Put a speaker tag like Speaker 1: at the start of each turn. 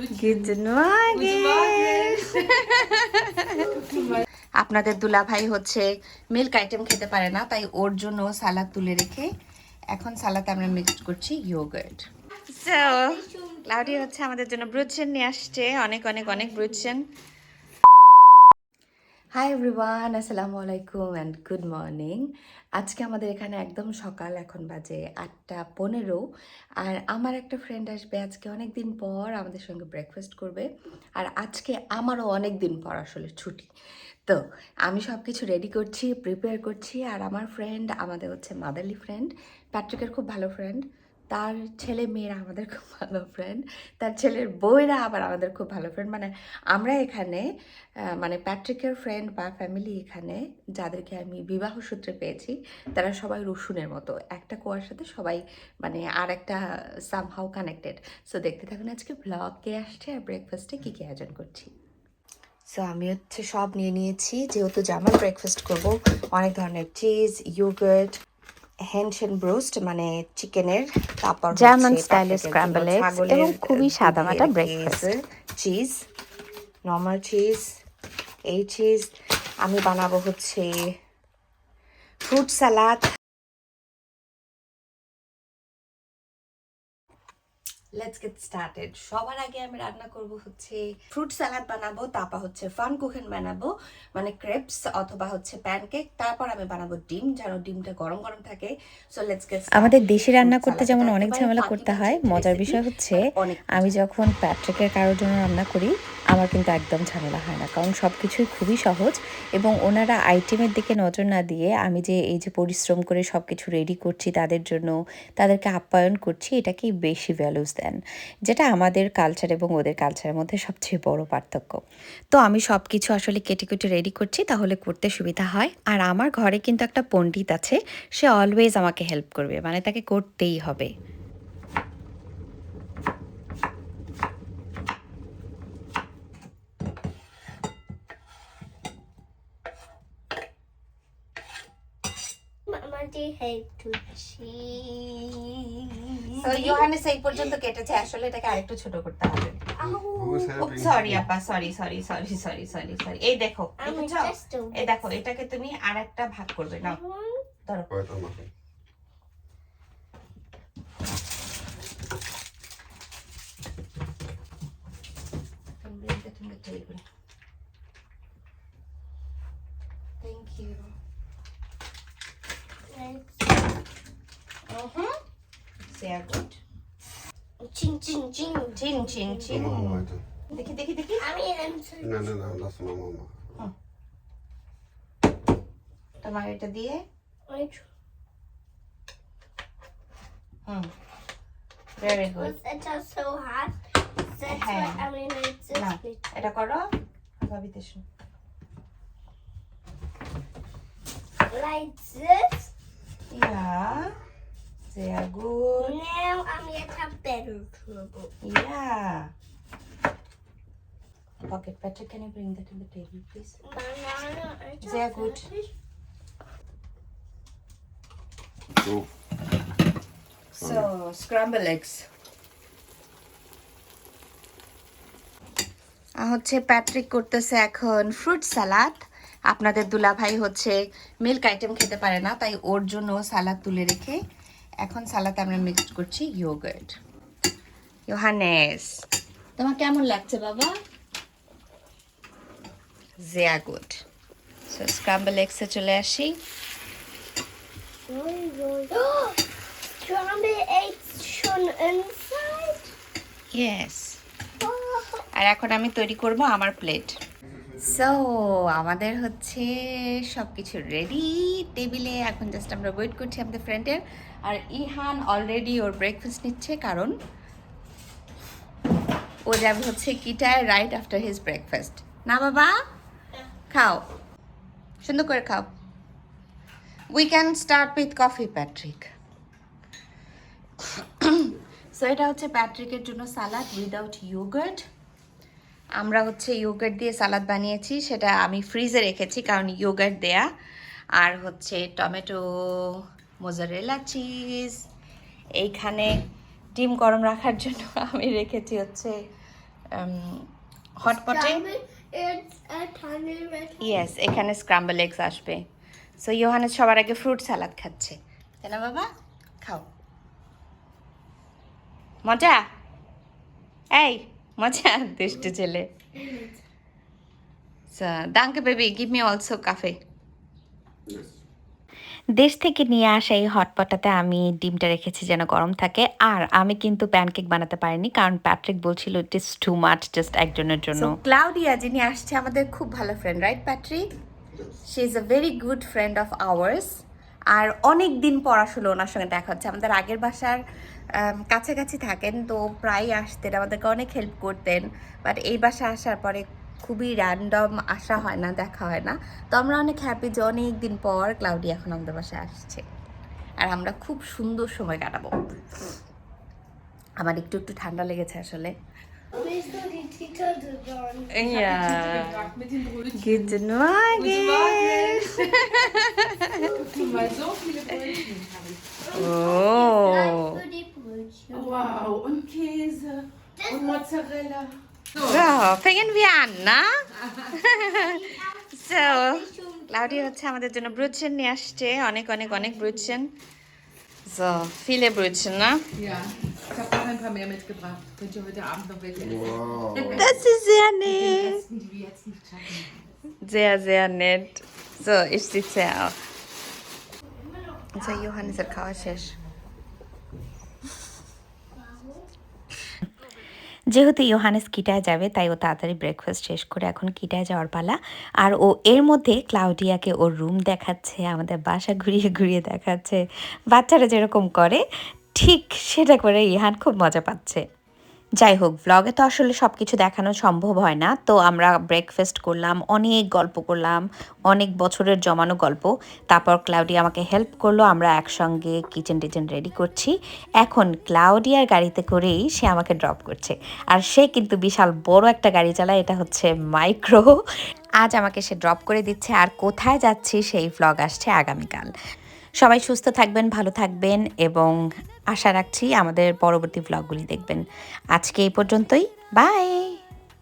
Speaker 1: Guten Morgen. আপনাদের দুলাভাই হচ্ছে মিল্ক আইটেম খেতে পারে না তাই ওর জন্য সালাদ তুলে রেখে এখন সালাদ আমরা মিক্স করছি ইয়োগার্ট সো লাউডি হচ্ছে আমাদের জন্য ব্রুচেন নিয়ে আসছে অনেক অনেক অনেক ব্রুচেন হাই এভরিওয়ান আসসালামু আলাইকুম অ্যান্ড গুড মর্নিং আজকে আমাদের এখানে একদম সকাল, এখন বাজে আটটা পনেরো। আর আমার একটা ফ্রেন্ড আসবে আজকে অনেক দিন পর আমাদের সঙ্গে ব্রেকফাস্ট করবে। আর আজকে আমারও অনেক দিন পর আসলে ছুটি। তো আমি সব কিছু রেডি করছি প্রিপেয়ার করছি। আর আমার ফ্রেন্ড আমাদের হচ্ছে মাদারলি ফ্রেন্ড প্যাট্রিকের খুব ভালো ফ্রেন্ড তার ছেলে মেয়েরা আমাদের খুব ভালো ফ্রেন্ড তার ছেলের বইরা আবার আমাদের খুব ভালো ফ্রেন্ড মানে আমরা এখানে মানে প্যাট্রিকের ফ্রেন্ড বা ফ্যামিলি এখানে যাদেরকে আমি বিবাহ সূত্রে পেয়েছি, তারা সবাই রসুনের মতো। একটা কোয়ার সাথে সবাই মানে আর একটা সামহাও কানেক্টেড সো দেখতে থাকুন আজকে ব্লগ কে আসছে আর ব্রেকফাস্টে কী কী আয়োজন করছি। সো আমি হচ্ছে সব নিয়ে নিয়েছি। যেহেতু জামার ব্রেকফাস্ট করব, অনেক ধরনের চিজ ইয়োগার্ট হেনশেন ব্রোস্ট মানে চিকেনের তারপর
Speaker 2: জার্মান স্টাইলে স্ক্র্যাম্বল এগস এবং খুবই সাদামাটা ব্রেকফাস্ট
Speaker 1: চিজ নর্মাল চিজ এই চিজ আমি বানাবো হচ্ছে fruit salad let's get started সবার আগে আমি রান্না করব হচ্ছে ফ্রুট সালাদ বানাবো তারপর হচ্ছে ফান কুকেন বানাবো মানে ক্রেপস অথবা হচ্ছে প্যানকেক তারপর আমি বানাবো ডিম যেন ডিমটা গরম গরম থাকে। সো লেটস গেট
Speaker 2: আমাদের দেশি রান্না করতে যেমন অনেক ঝামেলা করতে হয় মজার বিষয় হচ্ছে আমি যখন প্যাট্রিকের কারোর জন্য রান্না করি আমার কিন্তু একদম ঝামেলা হয় না কারণ সব কিছুই খুবই সহজ এবং ওনারা আইটেমের দিকে নজর না দিয়ে আমি যে এই যে পরিশ্রম করে সব কিছু রেডি করছি তাদের জন্য তাদেরকে আপ্যায়ন করছি এটাকেই বেশি ভ্যালুস দেন, যেটা আমাদের কালচার এবং ওদের কালচারের মধ্যে সবচেয়ে বড় পার্থক্য। তো আমি সব কিছু আসলে কেটে কেটে রেডি করছি, তাহলে করতে সুবিধা হয়। আর আমার ঘরে কিন্তু একটা পণ্ডিত আছে, সে অলওয়েজ আমাকে হেল্প করবে মানে তাকে করতেই হবে।
Speaker 1: সো ইয়োহানেস এই পর্যন্ত কেটেছে। আসলে এটাকে আরেকটু ছোট করতে হবে। সরি আপা sorry sorry sorry sorry sorry sorry এই দেখো এই দেখো এটাকে তুমি আরেকটা ভাগ করবে। না ধরো। Thank you. Mhm. Sehr gut.
Speaker 3: Ching, ching, ching.
Speaker 1: চিন চিন চিন দেখি দেখি দেখি
Speaker 3: আমি.
Speaker 4: না না না লাস মামা
Speaker 1: তোমার এটা দিয়ে হুম ভেরি গুড
Speaker 3: just
Speaker 1: না
Speaker 3: bit.
Speaker 1: এটা করো ভাবিতে শোন
Speaker 3: like this.
Speaker 1: Ja, sehr gut.
Speaker 3: Now I'm gonna have better trouble.
Speaker 1: Ja. Pocket Patrick, can you bring that to the table, please?
Speaker 3: Banana. I
Speaker 1: Sehr gut.
Speaker 4: তো
Speaker 1: So, scramble eggs. হচ্ছে Patrick করতেছে এখন fruit সালাদ আপনাদের দুলাভাই হচ্ছে milk item খেতে পারে না তাই ওর জন্য সালাদ তুলে রেখে এখন সালাতে আমরা মিক্সড করছি ইয়োগার্ট ইয়োহানেস তোমার কেমন লাগছে বাবা? জিয়া গুড সো স্ক্রাম্বল এগসে চলে আসি. Yes
Speaker 3: Oh.
Speaker 1: আর এখন আমি তৈরি করব আমার প্লেট সো আমাদের হচ্ছে সব কিছু রেডি টেবিলে এখন জাস্ট আমরা ওয়েট করছি আমাদের ফ্রেন্ডের আর ইহান অলরেডি ওর ব্রেকফাস্ট নিচ্ছে, কারণ ও যাবে হচ্ছে কিটায় রাইট আফটার হিজ ব্রেকফাস্ট না, বাবা? খাও। সুন্দর করে খাও। We can start with coffee Patrick so এটা হচ্ছে প্যাট্রিকের জন্য সালাদ উইদাউট ইয়োগার্ট আমরা হচ্ছে ইয়োগার্ট দিয়ে সালাদ বানিয়েছি সেটা আমি ফ্রিজে রেখেছি কারণ ইয়োগার্ট দেয়া। আর হচ্ছে টমেটো মোজারেলা চিজ এইখানে ডিম গরম রাখার জন্য আমি রেখেছি হচ্ছে হটপটে. ইয়েস এখানে স্ক্রাম্বল এগস আসবে। সো ইয়োহানেস সবার আগে ফ্রুট সালাদ খাচ্ছে। তাই না বাবা? খাও। মজা? এই মজা দুষ্টু ছেলে। দাঙ্কে baby give me also
Speaker 4: cafe
Speaker 2: দেশ থেকে নিয়ে আসা এই হটপটাতে আমি ডিমটা রেখেছি যেন গরম থাকে। আর আমি কিন্তু প্যানকেক বানাতে পারিনি কারণ প্যাট্রিক বলছিল it is too much just একজনের জন্য।
Speaker 1: ক্লাউডিয়া যিনি আসছে আমাদের খুব ভালো friend right Patrick she is a very good friend of ours আর অনেক দিন পর আসলে ওনার সঙ্গে দেখা হচ্ছে। আমাদের আগের বাসার কাছাকাছি থাকেন তো প্রায় আসতেন আমাদেরকে অনেক হেল্প করতেন। বাট এই বাসা আসার পরে খুবই র্যান্ডম আসা হয় না দেখা হয় না। তো আমরা অনেক হ্যাপি যে অনেক দিন পর ক্লাউডি এখন আমাদের বাসায় আসছে। আর আমরা খুব সুন্দর সময় কাটাবো। আমার একটু একটু ঠান্ডা লেগেছে আসলে।
Speaker 3: Don't eat each other, John.
Speaker 1: Ja.
Speaker 5: gebracht mit den Brötchen.
Speaker 1: Guten Morgen.
Speaker 5: Guck mal, so viele Brötchen habe ich.
Speaker 1: Oh.
Speaker 3: Für die Brötchen.
Speaker 5: Wow, und Käse und Mozzarella. So,
Speaker 1: So, fangen wir an, na? so, cloudy হচ্ছে আমাদের জন্য ব্রুচেন নিয়ে আসছে অনেক অনেক অনেক ব্রুচেন So, viele Brötchen, ne?
Speaker 5: ja, ich habe noch ein paar mehr mitgebracht. Könnt ihr heute Abend noch welche essen.
Speaker 4: Wow.
Speaker 1: Das ist sehr nett.
Speaker 5: Besten, die wir jetzt nicht schaffen.
Speaker 1: Sehr, sehr nett. So, ich sitze auch. So, Johannes খাওয়া শেষ
Speaker 2: যেহেতু Johannes কিটায় যাবে তাই ও তাড়াতাড়ি breakfast শেষ করে এখন কিটায় যাওয়ার পালা। আর ও এর মধ্যে ক্লাউডিয়াকে ওর রুম দেখাচ্ছে আমাদের বাসা ঘুরিয়ে ঘুরিয়ে দেখাচ্ছে। বাচ্চারা যেরকম করে ঠিক সেটা করে ইহান খুব মজা পাচ্ছে। যাই হোক ব্লগে তো আসলে সব কিছু দেখানো সম্ভব হয় না। তো আমরা ব্রেকফাস্ট করলাম, অনেক গল্প করলাম, অনেক বছরের জমানো গল্প। তারপর ক্লাউডি আমাকে হেল্প করল, আমরা একসঙ্গে কিচেন টিচেন রেডি করছি। এখন ক্লাউডিয়ার গাড়িতে করেই সে আমাকে ড্রপ করছে। আর সে কিন্তু বিশাল বড় একটা গাড়ি চালায়, এটা হচ্ছে মাইক্রো আজ আমাকে সে ড্রপ করে দিচ্ছে, আর কোথায় যাচ্ছি সেই ভ্লগ আসছে আগামীকাল। সবাই সুস্থ থাকবেন, ভালো থাকবেন, এবং আশা রাখছি আমাদের পরবর্তী ভ্লগগুলি দেখবেন। আজকে এই পর্যন্তই। বাই